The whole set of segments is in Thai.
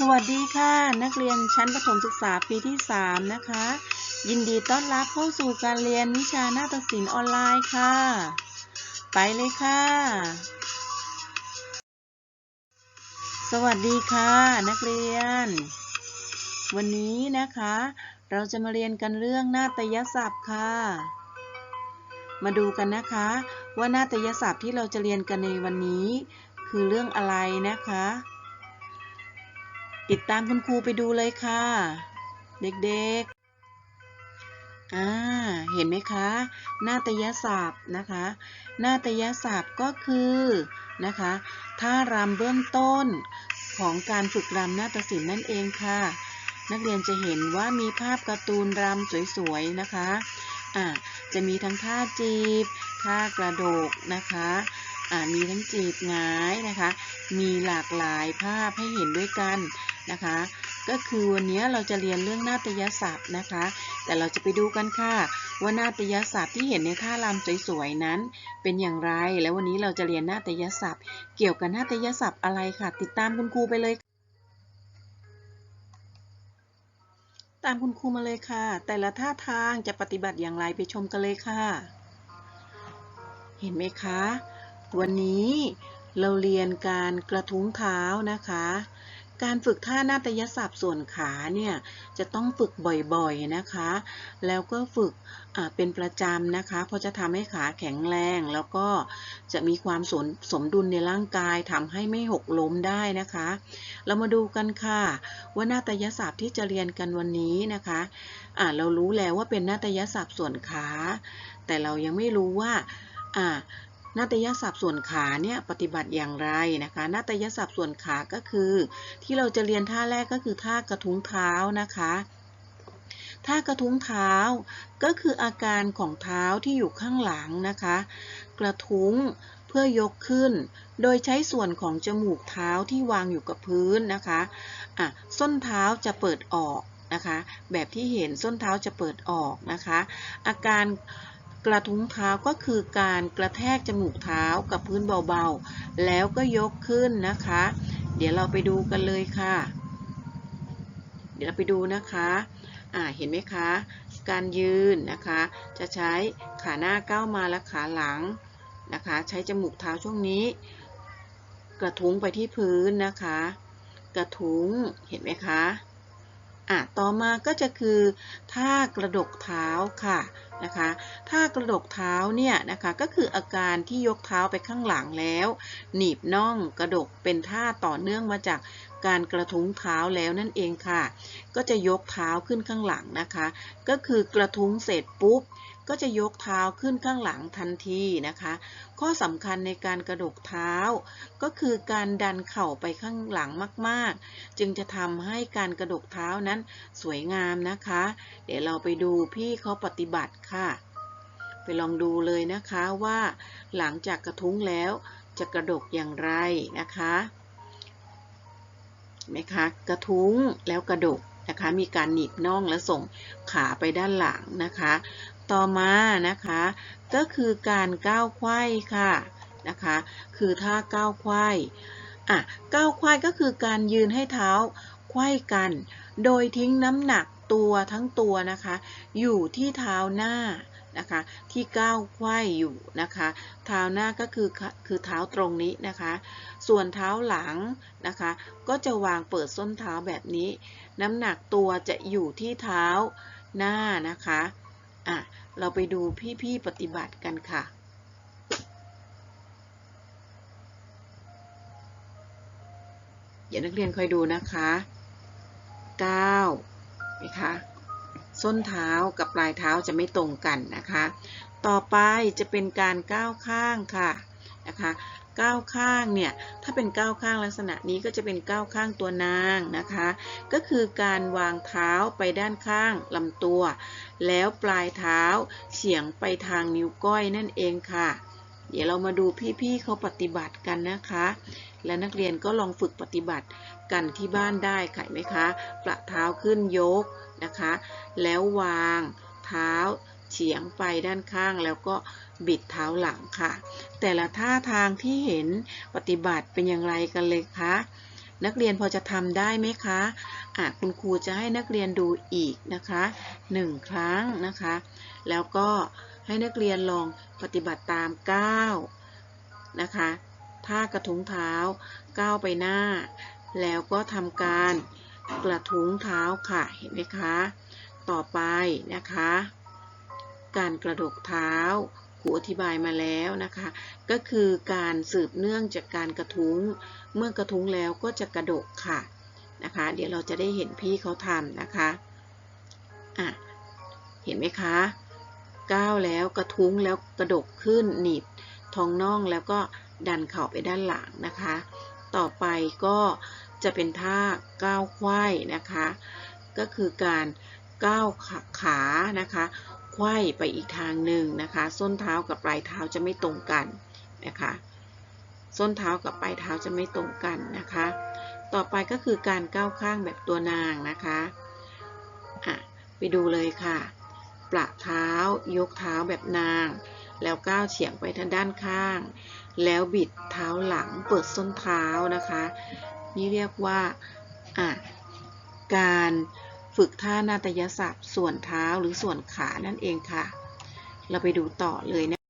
สวัสดีค่ะ นักเรียนชั้นประถมศึกษาปีที่ 3 นะคะ ยินดีต้อนรับเข้าสู่การเรียนวิชาหน้าฏศิลป์ออนไลน์ค่ะ ไปเลยค่ะ สวัสดีค่ะ นักเรียน วันนี้นะคะ เราจะมาเรียนกันเรื่องนาฏยศัพท์ค่ะ มาดูกันนะคะ ว่านาฏยศัพท์ที่เราจะเรียนกันในวันนี้ คือเรื่องอะไรนะคะ ติดตามคุณครูไปดูเลยค่ะ เด็กๆ อ่า เห็นไหมคะ นาฏยศัพท์นะคะ นาฏยศัพท์ก็คือนะคะท่ารำเบื้องต้นของการฝึกรำนาฏศิลป์นั่นเองค่ะ นักเรียนจะเห็นว่ามีภาพการ์ตูนรำสวยๆนะคะอ่าจะมีทั้งท่าจีบ ท่ากระโดกนะคะอ่ามีทั้งจีบงายนะคะ มีหลากหลายภาพให้เห็นด้วยกัน นะคะ ก็คือวันนี้เราจะเรียนเรื่องนาฏยศัพท์นะคะ แต่เราจะไปดูกันค่ะ ว่านาฏยศัพท์ที่เห็นในท่ารำสวยๆนั้น เป็นอย่างไร แล้ววันนี้เราจะเรียนนาฏยศัพท์ เกี่ยวกับนาฏยศัพท์อะไรค่ะ ติดตามคุณครูไปเลย ตามคุณครูมาเลยค่ะ แต่ละท่าทางจะปฏิบัติอย่างไรไปชมกันเลยค่ะ เห็นไหมคะ วันนี้เราเรียนการกระทุ้งเท้านะคะ การฝึกท่านาฏยศัพท์ส่วนขาเนี่ยจะต้องฝึกบ่อยๆนะคะ แล้วก็ฝึกเป็นประจำนะคะ เพราะจะทำให้ขาแข็งแรง แล้วก็จะมีความสมสมดุลในร่างกายทำให้ไม่หกล้มได้นะคะ เรามาดูกันค่ะ ว่านาฏยศัพท์ที่จะเรียนกันวันนี้นะคะอ่าเรารู้แล้วว่าเป็นนาฏยศัพท์ส่วนขา แต่เรายังไม่รู้ว่า นาฏยศัพท์ส่วนขาเนี่ยปฏิบัติอย่างไรนะคะนาฏยศัพท์ส่วนขาก็คือ ที่เราจะเรียนท่าแรกก็คือท่ากระทุ้งเท้านะคะท่ากระทุ้งเท้าก็คืออาการของเท้าที่อยู่ข้างหลังนะคะ กระทุ้งเพื่อยกขึ้น โดยใช้ส่วนของจมูกเท้าที่วางอยู่กับพื้นนะคะอะส้นเท้าจะเปิดออกนะคะ แบบที่เห็นส้นเท้าจะเปิดออกนะคะ อาการ กระทุ้งเท้าก็คือการกระแทกจมูกเท้ากับพื้นเบาๆ แล้วก็ยกขึ้นนะคะ เดี๋ยวเราไปดูกันเลยค่ะ เดี๋ยวเราไปดูนะคะอ่าเห็นไหมคะ การยืนนะคะ จะใช้ขาหน้าก้าวมาและขาหลังนะคะ ใช้จมูกเท้าช่วงนี้ กระทุ้งไปที่พื้นนะคะ กระทุ้งเห็นไหมคะ อะต่อมาก็จะคือท่ากระดกเท้าค่ะนะคะท่ากระดกเท้าเนี่ยนะคะก็คืออาการที่ยกเท้าไปข้างหลังแล้ว หนีบน่องกระดกเป็นท่าต่อเนื่องมาจากการกระทุ้งเท้าแล้วนั่นเองค่ะ ก็จะยกเท้าขึ้นข้างหลังนะคะ ก็คือกระทุ้งเสร็จปุ๊บ ก็จะยกเท้าขึ้นข้างหลังทันทีนะคะ ข้อสำคัญในการกระดกเท้า ก็คือการดันเข่าไปข้างหลังมาก ๆ จึงจะทำให้การกระดกเท้านั้นสวยงามนะคะ เดี๋ยวเราไปดูพี่เขาปฏิบัติค่ะ ไปลองดูเลยนะคะว่าหลังจากกระทุ้งแล้วจะกระดกอย่างไรนะคะไหมคะกระทุ้งแล้วกระดกนะคะมีการหนีบน่องและส่งขาไปด้านหลังนะคะ ต่อมานะคะ ก็คือการก้าวไขว้ค่ะนะคะ คือท่าก้าวไขว้อะก้าวไขว้ก็คือการยืนให้เท้าไขว้กัน โดยทิ้งน้ำหนักตัวทั้งตัวนะคะ อยู่ที่เท้าหน้านะคะ ที่ก้าวไขว้อยู่นะคะ เท้าหน้าก็คือคือเท้าตรงนี้นะคะ ส่วนเท้าหลังนะคะ ก็จะวางเปิดส้นเท้าแบบนี้ น้ำหนักตัวจะอยู่ที่เท้าหน้านะคะ อะ เราไปดูพี่ๆปฏิบัติกันค่ะเดี๋ยวนักเรียนคอยดูนะคะ9นะคะส้นเท้ากับปลายเท้าจะไม่ตรงกันนะคะ ต่อไปจะเป็นการก้าวข้างค่ะนะคะ ก้าวข้างเนี่ย ถ้าเป็นก้าวข้างลักษณะนี้ก็จะเป็นก้าวข้างตัวนางนะคะ ก็คือการวางเท้าไปด้านข้างลำตัว แล้วปลายเท้าเฉียงไปทางนิ้วก้อยนั่นเองค่ะ เดี๋ยวเรามาดูพี่ๆเขาปฏิบัติกันนะคะ และนักเรียนก็ลองฝึกปฏิบัติกันที่บ้านได้ค่ะไหมคะ ประเท้าขึ้นยกนะคะ แล้ววางเท้า เฉียงไปด้านข้างแล้วก็บิดเท้าหลังค่ะ แต่ละท่าทางที่เห็นปฏิบัติเป็นอย่างไรกันเลยคะนักเรียนพอจะทำได้ไหมคะอะคุณครูจะให้นักเรียนดูอีกนะคะหนึ่งครั้งนะคะ แล้วก็ให้นักเรียนลองปฏิบัติตามก้าวนะคะท่ากระทุ้งเท้าก้าวไปหน้า แล้วก็ทำการกระทุ้งเท้าค่ะ เห็นไหมคะ ต่อไปนะคะ การกระดกเท้าครูอธิบายมาแล้วนะคะ ก็คือการสืบเนื่องจากการกระทุ้ง เมื่อกระทุ้งแล้วก็จะกระดกค่ะนะคะ เดี๋ยวเราจะได้เห็นพี่เขาทำนะคะอะเห็นไหมคะก้าวแล้วกระทุ้งแล้วกระดกขึ้นหนีบท้องน่องแล้วก็ดันเข่าไปด้านหลังนะคะ ต่อไปก็จะเป็นท่าก้าวไขว้นะคะ ก็คือการก้าวขาขานะคะ ไขว้ไปอีกทางหนึ่งนะคะ ส้นเท้ากับปลายเท้าจะไม่ตรงกันนะคะ ส้นเท้ากับปลายเท้าจะไม่ตรงกันนะคะ ต่อไปก็คือการก้าวข้างแบบตัวนางนะคะอะไปดูเลยค่ะปละเท้ายกเท้าแบบนาง แล้วก้าวเฉียงไปทางด้านข้าง แล้วบิดเท้าหลังเปิดส้นเท้านะคะ นี่เรียกว่าอะการ ฝึกท่านาตยศัพท์ ส่วนเท้าหรือส่วนขานั่นเองค่ะ เราไปดูต่อเลยนะ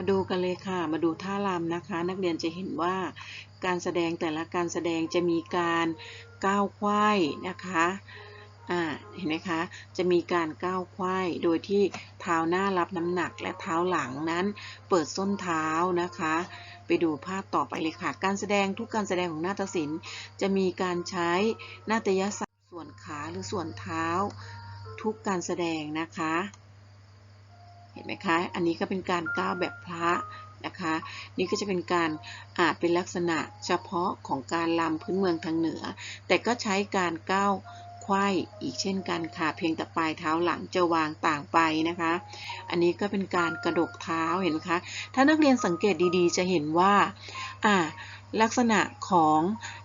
มาดูกันเลยค่ะ มาดูท่ารำนะคะ นักเรียนจะเห็นว่าการแสดงแต่ละการแสดงจะมีการก้าวไขว้นะคะอ่าเห็นไหมคะ จะมีการก้าวไขว้ โดยที่เท้าหน้ารับน้ำหนักและเท้าหลังนั้น เปิดส้นเท้านะคะ ไปดูภาพต่อไปเลยค่ะ การแสดงทุกการแสดงของนาฏศิลป์จะมีการใช้นาฏยศัพท์ส่วนขาหรือส่วนเท้า ทุกการแสดงนะคะ ห็นไหมคะ อันนี้ก็เป็นการก้าวแบบพระนะคะ นี่ก็จะเป็นการอาจเป็นลักษณะเฉพาะของการลำพื้นเมืองทางเหนือ แต่ก็ใช้การก้าวไขว้อีกเช่นกันค่ะเพียงแต่ปลายเท้าหลังจะวางต่างไปนะคะ อันนี้ก็เป็นการกระดกเท้าเห็นไหมคะถ้านักเรียนสังเกตดีๆ จะเห็นว่าอ่าลักษณะของ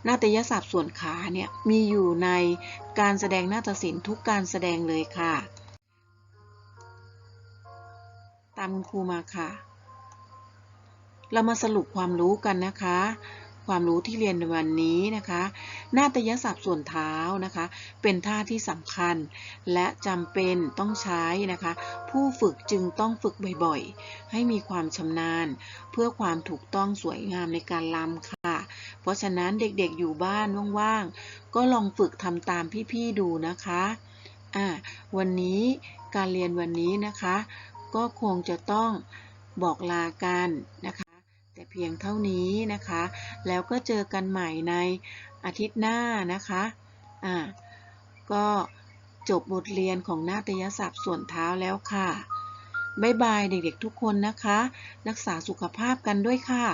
นาฏยศัพท์ส่วนขาเนี่ยมีอยู่ในการแสดงนาฏศิลป์ทุกการแสดงเลยค่ะ ตามคุณครูมาค่ะ เรามาสรุปความรู้กันนะคะ ความรู้ที่เรียนในวันนี้นะคะ นาฏยศัพท์ส่วนเท้านะคะ เป็นท่าที่สำคัญ และจำเป็นต้องใช้นะคะ ผู้ฝึกจึงต้องฝึกบ่อยๆ ให้มีความชำนาญ เพื่อความถูกต้องสวยงามในการรำค่ะ เพราะฉะนั้นเด็กๆอยู่บ้านว่างๆ ก็ลองฝึกทำตามพี่ๆดูนะคะอ่าวันนี้การเรียนวันนี้นะคะ ก็คงจะต้องบอกลากันนะคะ แต่เพียงเท่านี้นะคะ แล้วก็เจอกันใหม่ในอาทิตย์หน้านะคะอ่าก็จบบทเรียนของนาฏยศัพท์ส่วนเท้าแล้วค่ะ บ๊ายบายเด็กๆทุกคนนะคะ รักษาสุขภาพกันด้วยค่ะ